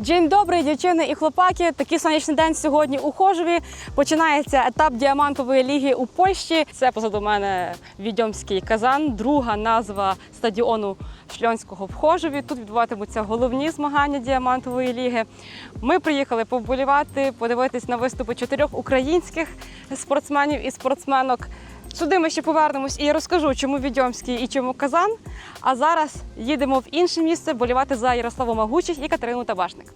День добрий, дівчини і хлопаки. Такий сонячний день сьогодні у Хожеві. Починається етап діамантової ліги у Польщі. Це позаду мене Відьомський казан, друга назва стадіону Шльонського в Хожеві. Тут відбуватимуться головні змагання діамантової ліги. Ми приїхали поболівати, подивитись на виступи чотирьох українських спортсменів і спортсменок. Сюди ми ще повернемось і я розкажу, чому Відьомський і чому Казан. А зараз їдемо в інше місце болівати за Ярославу Магучих і Катерину Табашник.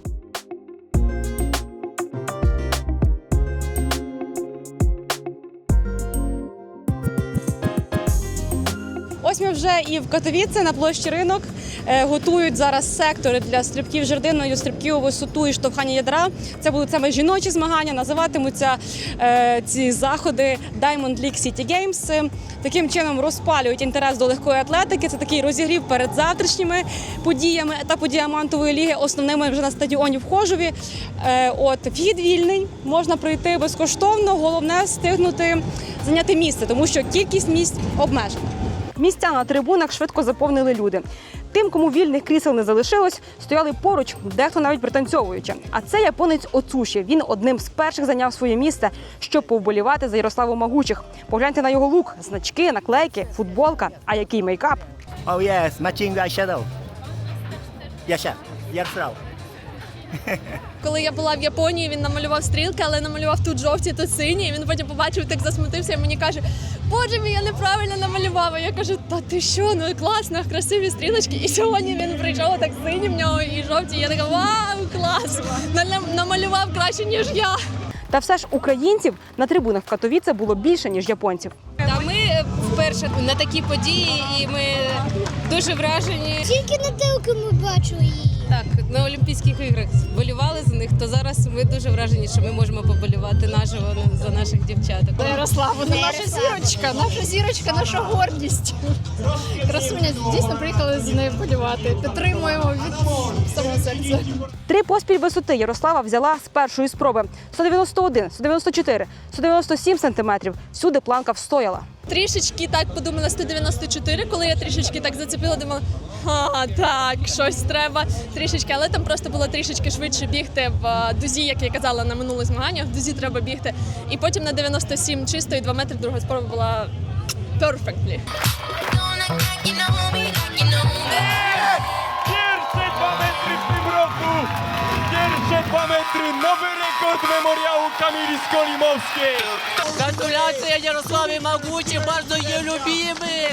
Ми вже і в Катовіці на площі ринок Е, готують зараз сектори для стрибків жердиною, стрибків висоту і штовхання ядра. Це будуть саме жіночі змагання. Називатимуться е, ці заходи Diamond League City Games. Таким чином розпалюють інтерес до легкої атлетики. Це такий розігрів перед завтрашніми подіями етапу діамантової ліги, основними вже на стадіоні в Хожові. Е, От вхід вільний, можна прийти безкоштовно. Головне встигнути зайняти місце, тому що кількість місць обмежена. Місця на трибунах швидко заповнили люди. Тим, кому вільних крісел не залишилось, стояли поруч, дехто навіть пританцьовуючи. А це японець Оцуші. Він одним з перших зайняв своє місце, щоб повболівати за Ярославу Магучих. Погляньте на його лук, значки, наклейки, футболка. А який мейкап? Oh yes, matching eyeshadow. Яша, Ярослав. Коли я була в Японії, він намалював стрілки, але намалював тут жовті, тут сині. І він потім побачив, так засмутився і мені каже: Боже мій, я неправильно намалював. А я кажу, та ти що? Ну класно, красиві стрілочки. І сьогодні він прийшов так сині в нього і жовті. Я така вау, клас! Намалював краще, ніж я. Та все ж українців на трибунах в Катовіце було більше ніж японців. Та ми вперше на такі події, і ми дуже вражені. Тільки на телеку ми бачили її. Так, на Олімпійських іграх болювали за них, то зараз ми дуже вражені, що ми можемо поболювати наживо за наших дівчаток. Ярослав, вона наша зірочка, наша зірочка, наша гордість. Красуня, дійсно приїхали з нею полювати. Підтримуємо від самого серця. Три поспіль висоти Ярослава взяла з першої спроби: 191, 194, 197 сантиметрів. Всюди планка встояла. Трішечки так подумала 194, коли я трішечки так зацепила, думала, а так, щось треба трішечки, але там просто було трішечки швидше бігти в е, дузі, як я казала на минулих змаганнях. В дузі треба бігти. І потім на 97 чисто і 2 метри друга спроба була perfectly. Pierwsze dwa metry w tym Pierwsze dwa metry, nowy rekord memoriału Kamili Skolimowskiej! Гратуляція Ярославі Магучі, bardzo її любимі.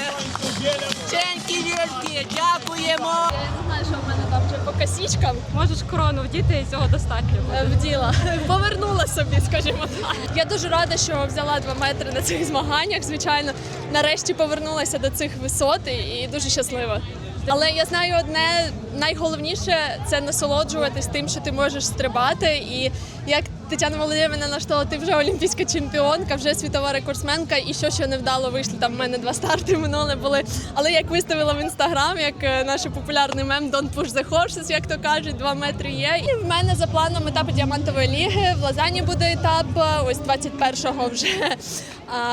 Ченьки вєлькі, дякуємо. Я не знаю, що в мене там вже по косічкам Можеш корону вдіти і цього достатньо. вділа. Повернула собі, скажімо так. Я дуже рада, що взяла 2 метри на цих змаганнях. Звичайно, нарешті повернулася до цих висот і дуже щаслива. Але я знаю одне найголовніше це насолоджуватись тим, що ти можеш стрибати. І як Тетяна Володимирівна наштала, ти вже олімпійська чемпіонка, вже світова рекордсменка, і що що невдало вийшло. Там в мене два старти минуле були. Але як виставила в інстаграм, як е, наш популярний мем Don't push the horses, як то кажуть, два метри є. І в мене за планом етап діамантової ліги. В Лазані буде етап е, ось 21 вже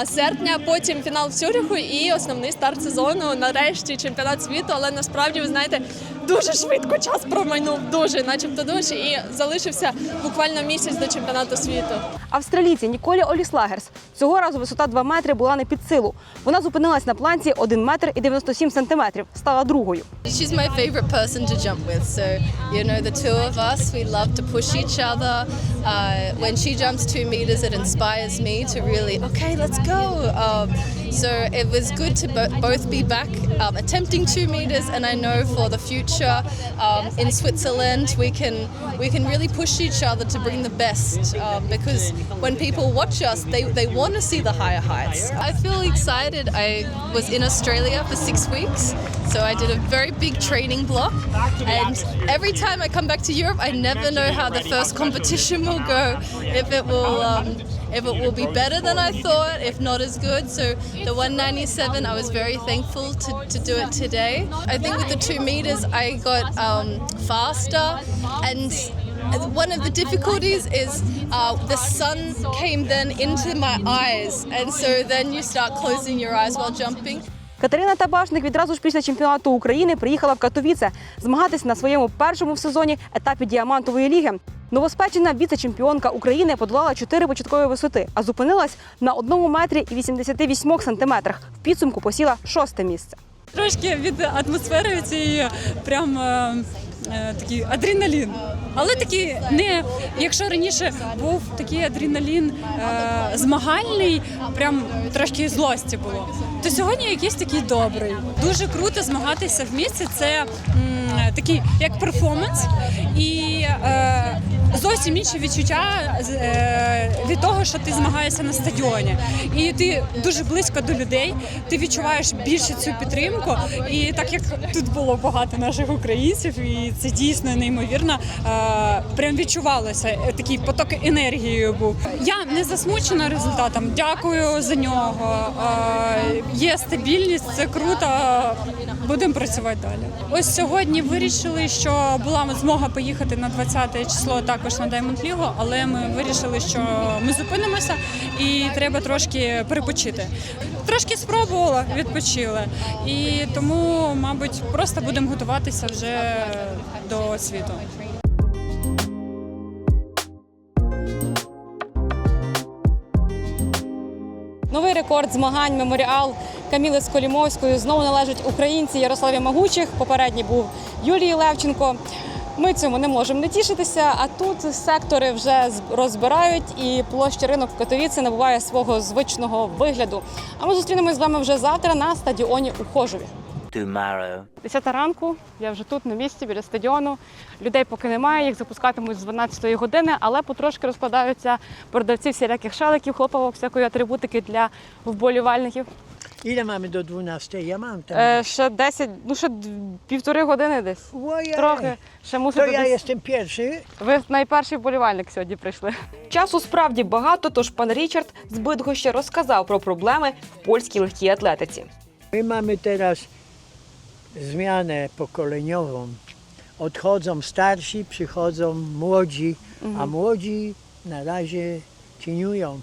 серпня. Потім фінал в Цюриху і основний старт сезону. Нарешті чемпіонат світу. Але насправді ви знаєте. Дуже швидко час промайнув, дуже, начебто дуже, і залишився буквально місяць до чемпіонату світу. Австралійці Ніколі Оліслагерс. Цього разу висота 2 метри була не під силу. Вона зупинилась на планці 1 метр і 97 сантиметрів. Стала другою. She's my favorite person to jump with. So, you know, the two of us, we love to push each other. Uh, when she jumps two meters, it inspires me to really, okay, let's go. Um, so it was good to bo- both be back um, attempting two meters, and I know for the future um, in Switzerland we can we can really push each other to bring the best um, because when people watch us, they, they want to see the higher heights. I feel excited. I was in Australia for six weeks, so I did a very big training block, and every time I come back to Europe, I never know how the first competition will go. If it will. Um, if it will be better than I thought, if not as good. So the 197, I was very thankful to, to do it today. I think with the two meters, I got um, faster and one of the difficulties is uh, the sun came then into my eyes, and so then you start closing your eyes while jumping. Катерина Табашник відразу ж після чемпіонату України приїхала в Катовіце змагатись на своєму першому в сезоні етапі діамантової ліги. Новоспечена віце-чемпіонка України подолала чотири початкові висоти, а зупинилась на одному метрі і 88 сантиметрах. В підсумку посіла шосте місце. Трошки від атмосфери цієї прям е, е, такий адреналін. Але такий не якщо раніше був такий адреналін е, змагальний, прям трошки злості було. То сьогодні якийсь такий добрий. Дуже круто змагатися в місці. Це м, такий як перформанс і е, зовсім інші відчуття е, від того, що ти змагаєшся на стадіоні. І ти дуже близько до людей, ти відчуваєш більше цю підтримку. І так як тут було багато наших українців, і це дійсно неймовірно, е, прям відчувалося. е, Такий поток енергії був. Я не засмучена результатом. Дякую за нього. Є стабільність, це круто. Будемо працювати далі. Ось сьогодні вирішили, що була змога поїхати на 20 число також на Diamond League, але ми вирішили, що ми зупинимося і треба трошки перепочити. Трошки спробувала, відпочила. І тому, мабуть, просто будемо готуватися вже до світу. Новий рекорд змагань меморіал Каміли Сколімовської знову належить українці Ярославі Магучих. Попередній був Юлії Левченко. Ми цьому не можемо не тішитися. А тут сектори вже розбирають, і площа ринок в Катовіці набуває свого звичного вигляду. А ми зустрінемось з вами вже завтра на стадіоні у Хожові. 10 ранку, я вже тут на місці біля стадіону. Людей поки немає, їх запускатимуть з 12-ї години, але потрошки розкладаються продавці всіляких шаликів, хлопавок, всякої атрибутики для вболівальників. Ile mamy do 12? Ja mam tam. Е, ще 10, ну ще д- півтори години десь. Ojej. Трохи ще To мусите ja десь. jestem pierwszy. Ви найперший вболівальник сьогодні прийшли. Часу справді багато, тож пан Річард з Бидгоща розказав про проблеми в польській легкій атлетиці. My mamy teraz zmianę pokoleniową. Odchodzą starsi, przychodzą młodzi, a młodzi na razie cieniują.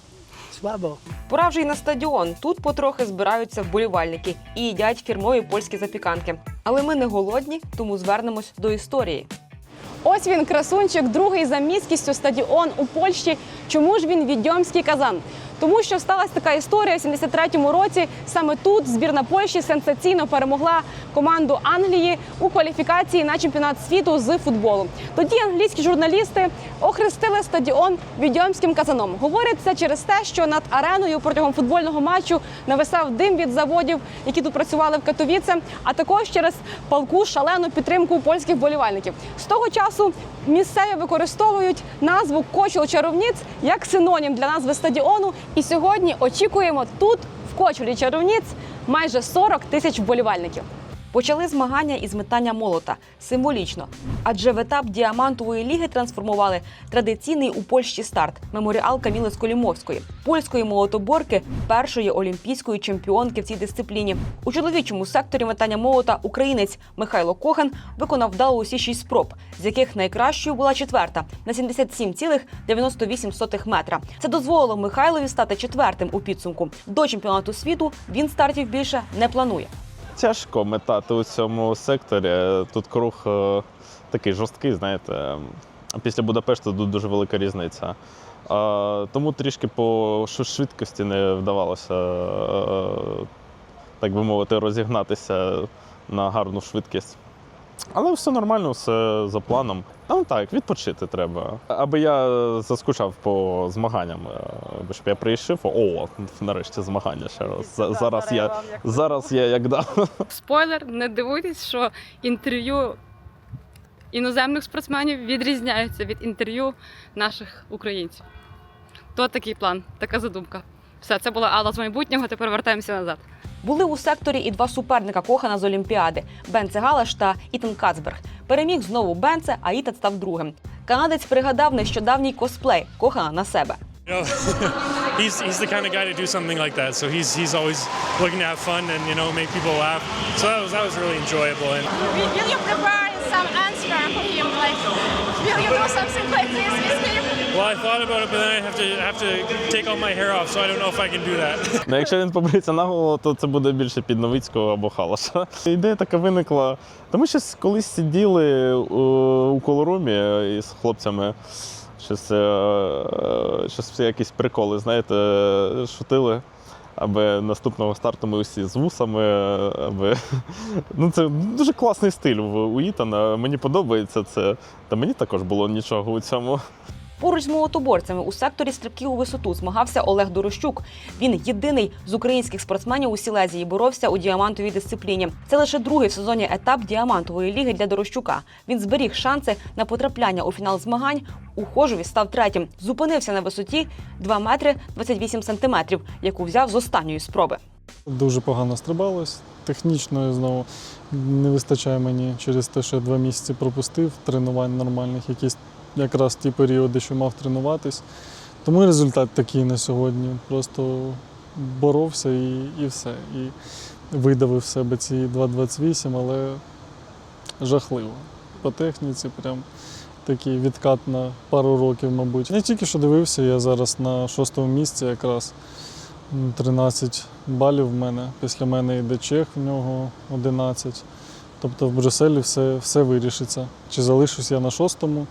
Słabo. Пора вже й на стадіон. Тут потрохи збираються вболівальники і їдять фірмові польські запіканки. Але ми не голодні, тому звернемось до історії. Ось він, красунчик, другий за міськістю стадіон у Польщі. Чому ж він відьомський казан? Тому що сталася така історія в 73-му році. Саме тут збірна Польщі сенсаційно перемогла команду Англії у кваліфікації на чемпіонат світу з футболу. Тоді англійські журналісти охрестили стадіон відьомським казаном. Говорять це через те, що над ареною протягом футбольного матчу нависав дим від заводів, які тут працювали в Катовіце, а також через палку шалену підтримку польських вболівальників. З того часу місцеві використовують назву Кочел Чаровніць як синонім для назви стадіону. І сьогодні очікуємо тут, в кочурі Чаровніць, майже 40 тисяч вболівальників. Почали змагання із метання молота символічно, адже в етап діамантової ліги трансформували традиційний у Польщі старт меморіал Каміли Сколімовської, польської молотоборки, першої олімпійської чемпіонки в цій дисципліні. У чоловічому секторі метання молота українець Михайло Кохан виконав вдало усі шість спроб, з яких найкращою була четверта на 77,98 метра. Це дозволило Михайлові стати четвертим у підсумку. До чемпіонату світу він стартів більше не планує. Тяжко метати у цьому секторі. Тут круг е, такий жорсткий, знаєте. Після Будапешта тут дуже велика різниця. Е, тому трішки по швидкості не вдавалося, е, так би мовити, розігнатися на гарну швидкість. Але все нормально, все за планом. Ну так, відпочити треба. Аби я заскучав по змаганням, е, аби щоб я прийшов, о, нарешті змагання ще раз. За- Зараз я, зараз я як дав. Спойлер, не дивуйтесь, що інтерв'ю іноземних спортсменів відрізняються від інтерв'ю наших українців. То такий план, така задумка. Все, це була Алла з майбутнього. Тепер вертаємося назад. Були у секторі і два суперника Кохана з Олімпіади Бенце Галаш та Ітан Кацберг. Переміг знову Бенце, а Ітан став другим. Канадець пригадав нещодавній косплей Кохана на себе. You know, he's he's the kind of guy to do something like that. So he's he's always looking to have fun and you know make people laugh. So that was that was really enjoyable. And Will you prepare some answer for him? Like, will you do something like this with him? Well, I thought about it, but then I have to have to take all my hair off, so I don't know if I can do that. Ну, якщо він побриться на голову, то це буде більше під Новицького або Халаша. Ідея така виникла. Та ми щось колись сиділи у, у колорумі із хлопцями. Щось, е, е, щось якісь приколи, знаєте, шутили. Аби наступного старту ми усі з вусами, аби. Ну, це дуже класний стиль у Ітана. Мені подобається це. Та мені також було нічого у цьому. Поруч з молотоборцями у секторі стрибків у висоту змагався Олег Дорощук. Він єдиний з українських спортсменів у Сілезії боровся у діамантовій дисципліні. Це лише другий в сезоні етап діамантової ліги для Дорощука. Він зберіг шанси на потрапляння у фінал змагань. У Хожові став третім. Зупинився на висоті 2 метри 28 сантиметрів, яку взяв з останньої спроби. Дуже погано стрибалось. Технічно знову не вистачає мені через те, що я два місяці пропустив тренувань нормальних, якісь якраз ті періоди, що мав тренуватись. Тому і результат такий на сьогодні. Просто боровся і, і все. І видавив себе ці 2,28, але жахливо. По техніці прям такий відкат на пару років, мабуть. Не тільки що дивився, я зараз на шостому місці якраз. 13 балів в мене. Після мене йде Чех, в нього 11. Тобто в Брюсселі все, все вирішиться. Чи залишусь я на шостому,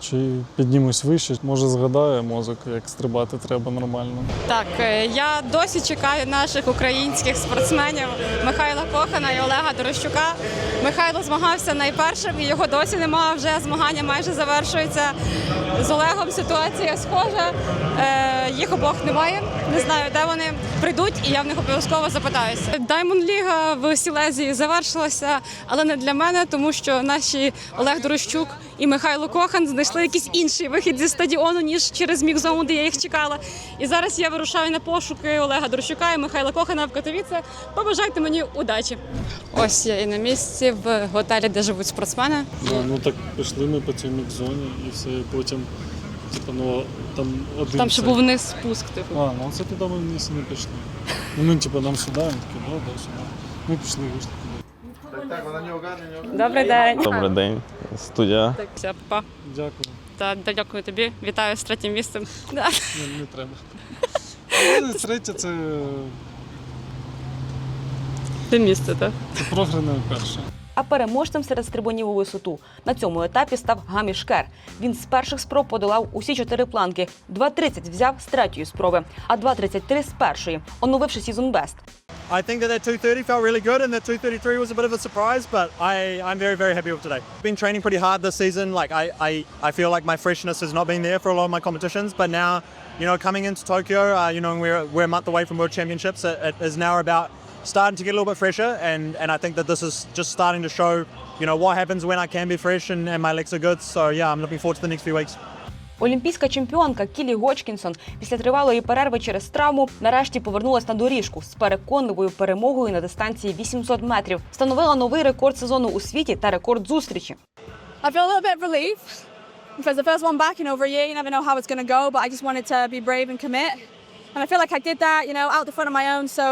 чи піднімусь вище. Може згадає мозок, як стрибати треба нормально. Так, е, я досі чекаю наших українських спортсменів Михайла Кохана і Олега Дорощука. Михайло змагався найпершим, і його досі немає. Вже змагання майже завершуються. З Олегом ситуація схожа. Е, їх обох немає. Не знаю, де вони прийдуть, і я в них обов'язково запитаюся. Даймонд Ліга в Сілезії завершилася, але не для мене, тому що наші Олег Дорощук і Михайло Кохан знайшли якийсь інший вихід зі стадіону, ніж через мікзону, де я їх чекала. І зараз я вирушаю на пошуки Олега Дорощука і Михайла Кохана в Катовіце. Побажайте мені удачі. Ось я і на місці в готелі, де живуть спортсмени. Ну, ну так пішли ми по цій мікзоні і все. Потім, типу, ну там один. Там ще цей- був вниз спуск. Типу. А, ну це туди ми вниз і не пішли. Ну, ми, типу, нам сюди, він такий, да, да, сюди. Ми пішли, вийшли туди. Добрий день. Добрий день, студія. Так, все, па. Дякую. Та та дякую тобі. Вітаю з третім місцем. Да. Не, не треба. Ну, Третє це, Це місце, так. це програне перше. А переможцем серед стрибунів у висоту на цьому етапі став Гамі Шкер. Він з перших спроб подолав усі чотири планки. 2.30 взяв з третьої спроби, а 2.33 з першої, оновивши сезон бест. I think that that 230 felt really good and that 233 was a bit of a surprise, but I, I'm very, very happy with today. I've Been training pretty hard this season. Like I, I, I feel like my freshness has not been there for a lot of my competitions, but now, you know, coming into Tokyo, uh, you know, we're, we're a month away from World Championships. It, it is now about starting to get a little bit fresher, and, and I think that this is just starting to show, you know, what happens when I can be fresh and, and my legs are good. So yeah, I'm looking forward to the next few weeks. Олімпійська чемпіонка Кілі Гочкінсон після тривалої перерви через травму нарешті повернулась на доріжку з переконливою перемогою на дистанції 800 метрів. Встановила новий рекорд сезону у світі та рекорд зустрічі. I feel a little bit relief because the first one back in over a year, you never know how it's going to go, but I just wanted to be brave and commit. And I feel like I did that, you know, out the front of my own. So,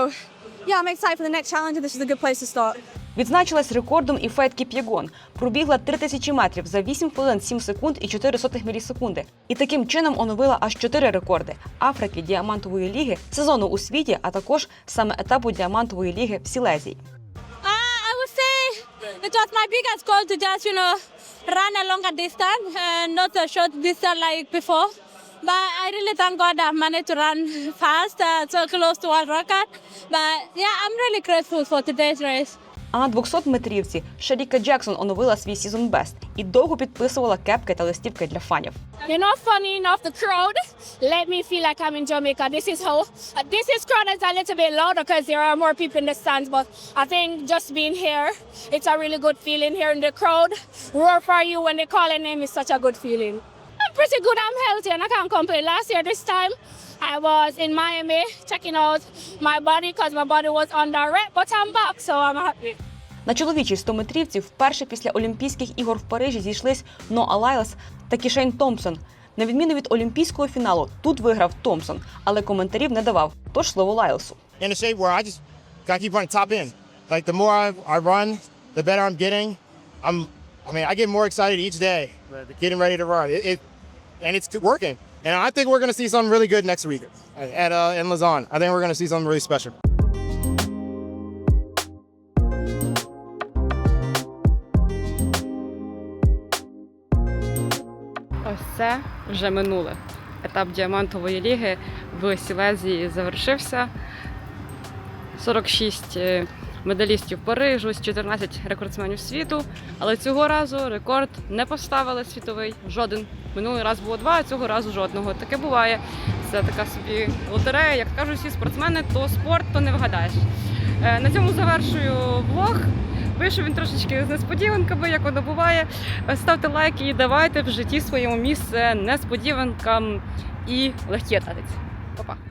yeah, I'm excited for the next challenge, and this is a good place to start. Відзначилась рекордом і Фейт Кіп'єгон. Пробігла 3000 метрів за 8 хвилин 7 секунд і 4 сотих мілісекунди. І таким чином оновила аж 4 рекорди Африки, діамантової ліги, сезону у світі, а також саме етапу діамантової ліги в Сілезії. I would say it was my biggest goal to just, you know, run a longer distance and not a short distance like before. But I really thank God I've managed to run fast, uh, so close to world record. But yeah, I'm really grateful for today's race. А на 200 метрівці Шаріка Джексон оновила свій сезон бест і довго підписувала кепки та листівки для фанів. You know, funny enough, the crowd let me feel like I'm in Jamaica. This is how uh, this is crowd is a little bit louder because there are more people in the stands. But I think just being here, it's a really good feeling here in the crowd. Roar for you when they call a name is such a good feeling. Pretty good. I'm healthy and I can't complain. Last year, this time, I was in Miami checking out my body because my body was under rep, but I'm back, so I'm happy. На чоловічій 100-метрівці вперше після Олімпійських ігор в Парижі зійшлись Ноа Лайлас та Кішейн Томпсон. На відміну від олімпійського фіналу, тут виграв Томпсон, але коментарів не давав. Тож слово Лайлсу. in a shape where I just gotta keep running top end. Like the more I, I run, the better I'm getting. I'm, I mean, I get more excited each day, getting ready to run. It, it and it's working. And I think we're going to see something really good next week at uh, in Lausanne. I think we're going to see something really special. Ось це вже минуле. Етап діамантової ліги в Сілезії завершився. 46 е, медалістів Парижу, з 14 рекордсменів світу. Але цього разу рекорд не поставили світовий жоден. Минулий раз було два, а цього разу жодного. Таке буває. Це така собі лотерея. Як кажуть всі спортсмени, то спорт, то не вгадаєш. Е, На цьому завершую влог. Вийшов він трошечки з несподіванками, як воно буває. Ставте лайки і давайте в житті своєму місце несподіванкам і легкій атлетиці. Па-па!